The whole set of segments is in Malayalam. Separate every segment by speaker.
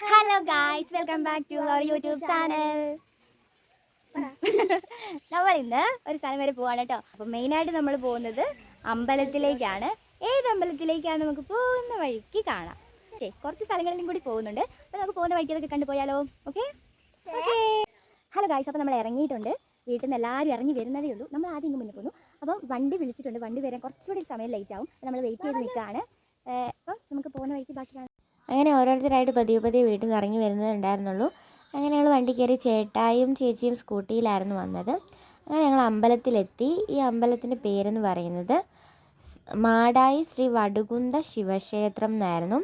Speaker 1: Hello guys welcome back to our YouTube channel നമ്മൾ ഇന്ന് ഒരു സ്ഥലം വരെ പോവാണ് കേട്ടോ. അപ്പം മെയിനായിട്ട് നമ്മൾ പോകുന്നത് അമ്പലത്തിലേക്കാണ്. ഏത് അമ്പലത്തിലേക്കാണ് നമുക്ക് പോകുന്ന വഴിക്ക് കാണാം. ഓക്കെ കുറച്ച് സ്ഥലങ്ങളിലും കൂടി പോകുന്നുണ്ട്. അപ്പോൾ നമുക്ക് പോകുന്ന വഴിക്ക് അതൊക്കെ കണ്ടുപോയാലോ ഓക്കെ ഓക്കെ ഹലോ ഗായ്സ് അപ്പോൾ നമ്മൾ ഇറങ്ങിയിട്ടുണ്ട്. വീട്ടിൽ നിന്ന് എല്ലാവരും ഇറങ്ങി വരുന്നതേ ഉള്ളൂ. നമ്മൾ ആദ്യം ഇങ്ങ് മുന്നേ പോകുന്നു. അപ്പം വണ്ടി വിളിച്ചിട്ടുണ്ട്. വണ്ടി വരാൻ കുറച്ചുകൂടി സമയം ലേറ്റ് ആവും. നമ്മൾ വെയിറ്റ് ചെയ്ത് നിൽക്കുകയാണ്. അപ്പം നമുക്ക് പോകുന്ന വഴിക്ക് ബാക്കി
Speaker 2: അങ്ങനെ ഓരോരുത്തരായിട്ട് പതിയെ പതിയെ വീട്ടിൽ നിന്ന് ഇറങ്ങി വരുന്നുണ്ടായിരുന്നുള്ളൂ അങ്ങനെ ഞങ്ങൾ വണ്ടി കയറി ചേട്ടായും ചേച്ചിയും സ്കൂട്ടിയിലായിരുന്നു വന്നത്. അങ്ങനെ ഞങ്ങൾ അമ്പലത്തിലെത്തി. ഈ അമ്പലത്തിന്റെ പേരെന്ന് പറയുന്നത് മാടായി ശ്രീ വടുകുന്ത ശിവക്ഷേത്രം എന്നായിരുന്നു.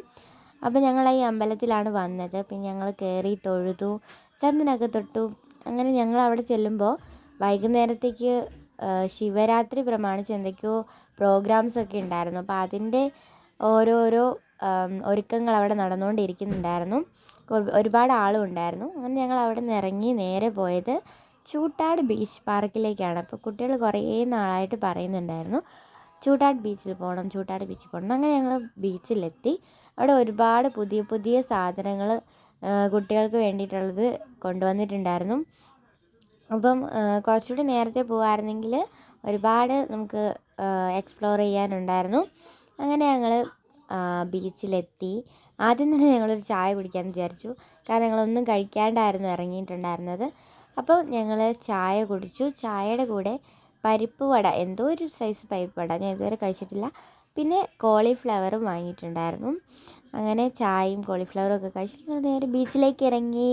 Speaker 2: അപ്പോൾ ഞങ്ങൾ ഈ അമ്പലത്തിലാണ് വന്നത്. പിന്നെ ഞങ്ങൾ കയറി തൊഴുതു ചന്ദനൊക്കെ തൊട്ടു. അങ്ങനെ ഞങ്ങൾ അവിടെ ചെല്ലുമ്പോൾ വൈകുന്നേരത്തേക്ക് ശിവരാത്രി പ്രമാണിച്ച് എന്തൊക്കെയോ പ്രോഗ്രാംസ് ഒക്കെ ഉണ്ടായിരുന്നു. അപ്പോൾ അതിന്റെ ഓരോരോ ഒരുക്കങ്ങൾ അവിടെ നടന്നുകൊണ്ടിരിക്കുന്നുണ്ടായിരുന്നു. ഒരുപാട് ആളും ഉണ്ടായിരുന്നു. അങ്ങനെ ഞങ്ങൾ അവിടെ നിന്ന് ഇറങ്ങി നേരെ പോയത് ചൂട്ടാട് ബീച്ച് പാർക്കിലേക്കാണ്. അപ്പോൾ കുട്ടികൾ കുറേ നാളായിട്ട് പറയുന്നുണ്ടായിരുന്നു ചൂട്ടാട് ബീച്ചിൽ പോകണം ചൂട്ടാട് ബീച്ചിൽ പോകണം. അങ്ങനെ ഞങ്ങൾ ബീച്ചിലെത്തി. അവിടെ ഒരുപാട് പുതിയ പുതിയ സാധനങ്ങൾ കുട്ടികൾക്ക് വേണ്ടിയിട്ടുള്ളത് കൊണ്ടുവന്നിട്ടുണ്ടായിരുന്നു. അപ്പം കുറച്ചുകൂടി നേരത്തെ പോകുമായിരുന്നെങ്കിൽ ഒരുപാട് നമുക്ക് എക്സ്പ്ലോർ ചെയ്യാനുണ്ടായിരുന്നു. അങ്ങനെ ഞങ്ങൾ ബീച്ചിലെത്തി. ആദ്യം തന്നെ ഞങ്ങളൊരു ചായ കുടിക്കാമെന്ന് വിചാരിച്ചു. കാരണം ഞങ്ങളൊന്നും കഴിക്കാണ്ടായിരുന്നു ഇറങ്ങിയിട്ടുണ്ടായിരുന്നത്. അപ്പോൾ ഞങ്ങൾ ചായ കുടിച്ചു. ചായയുടെ കൂടെ പരിപ്പ് വട എന്തോ ഒരു സൈസ് പരിപ്പ് വട ഞാൻ ഇതുവരെ കഴിച്ചിട്ടില്ല. പിന്നെ കോളിഫ്ലവറും വാങ്ങിയിട്ടുണ്ടായിരുന്നു. അങ്ങനെ ചായയും കോളിഫ്ലവറും ഒക്കെ കഴിച്ചിട്ട് നേരെ ബീച്ചിലേക്ക് ഇറങ്ങി.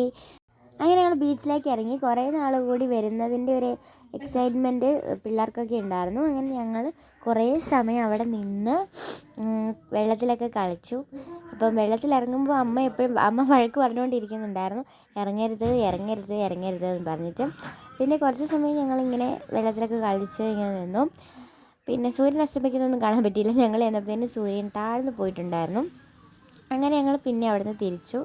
Speaker 2: അങ്ങനെ ഞങ്ങൾ ബീച്ചിലേക്ക് ഇറങ്ങി. കുറേ നാൾ കൂടി വരുന്നതിന്റെ ഒരു എക്സൈറ്റ്മെന്റ് പിള്ളേർക്കൊക്കെ ഉണ്ടായിരുന്നു. അങ്ങനെ ഞങ്ങൾ കുറേ സമയം അവിടെ നിന്ന് വെള്ളത്തിലൊക്കെ കളിച്ചു. അപ്പം വെള്ളത്തിലിറങ്ങുമ്പോൾ അമ്മ എപ്പോഴും അമ്മ വഴക്ക് പറഞ്ഞുകൊണ്ടിരിക്കുന്നുണ്ടായിരുന്നു. ഇറങ്ങരുത് ഇറങ്ങരുത് ഇറങ്ങരുത് എന്ന് പറഞ്ഞിട്ട്. പിന്നെ കുറച്ച് സമയം ഞങ്ങളിങ്ങനെ വെള്ളത്തിലൊക്കെ കളിച്ച് ഇങ്ങനെ നിന്നു. പിന്നെ സൂര്യൻ അസ്തമിക്കുന്നൊന്നും കാണാൻ പറ്റിയില്ല ഞങ്ങൾ ചെന്നപ്പോഴത്തേന് സൂര്യൻ താഴ്ന്നു പോയിട്ടുണ്ടായിരുന്നു. അങ്ങനെ ഞങ്ങൾ പിന്നെ അവിടുന്ന് തിരിച്ചു.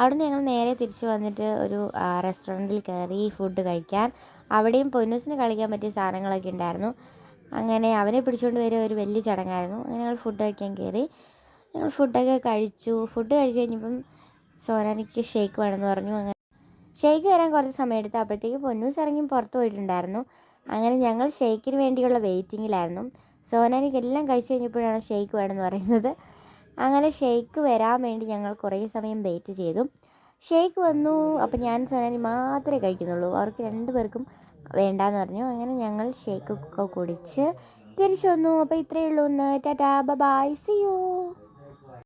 Speaker 2: അവിടുന്ന് ഞങ്ങൾ നേരെ തിരിച്ച് വന്നിട്ട് ഒരു റെസ്റ്റോറന്റിൽ കയറി ഫുഡ് കഴിക്കാൻ. അവിടെയും പൊന്നൂസിന് കളിക്കാൻ പറ്റിയ സാധനങ്ങളൊക്കെ ഉണ്ടായിരുന്നു. അങ്ങനെ അവനെ പിടിച്ചുകൊണ്ട് വരിക ഒരു വലിയ ചടങ്ങായിരുന്നു. അങ്ങനെ ഞങ്ങൾ ഫുഡ് കഴിക്കാൻ കയറി. ഞങ്ങൾ ഫുഡൊക്കെ കഴിച്ചു. ഫുഡ് കഴിച്ച് കഴിഞ്ഞപ്പം സോനാനിക്ക് ഷേക്ക് വേണമെന്ന് പറഞ്ഞു. അങ്ങനെ ഷേക്ക് വരാൻ കുറച്ച് സമയം എടുത്ത് അപ്പോഴത്തേക്ക് പൊന്നൂസ് ഇറങ്ങി പുറത്ത് പോയിട്ടുണ്ടായിരുന്നു. അങ്ങനെ ഞങ്ങൾ ഷേക്കിന് വേണ്ടിയുള്ള വെയിറ്റിങ്ങിലായിരുന്നു സോനാനിക്ക് എല്ലാം കഴിച്ച് കഴിഞ്ഞപ്പോഴാണ് ഷേക്ക് വേണമെന്ന് പറയുന്നത്. അങ്ങനെ ഷെയ്ക്ക് വരാൻ വേണ്ടി ഞങ്ങൾ കുറേ സമയം വെയിറ്റ് ചെയ്തു. ഷെയ്ക്ക് വന്നു. അപ്പോൾ ഞാൻ സനാനി മാത്രമേ കഴിക്കുന്നുള്ളൂ. അവർക്ക് രണ്ട് പേർക്കും വേണ്ടാന്ന് പറഞ്ഞു. അങ്ങനെ ഞങ്ങൾ ഷെയ്ക്കൊക്കെ കുടിച്ച് തിരിച്ചു വന്നു. അപ്പോൾ ഇത്രയേ ഉള്ളൂ. ഒന്ന് ടാറ്റാ ബൈ സി യു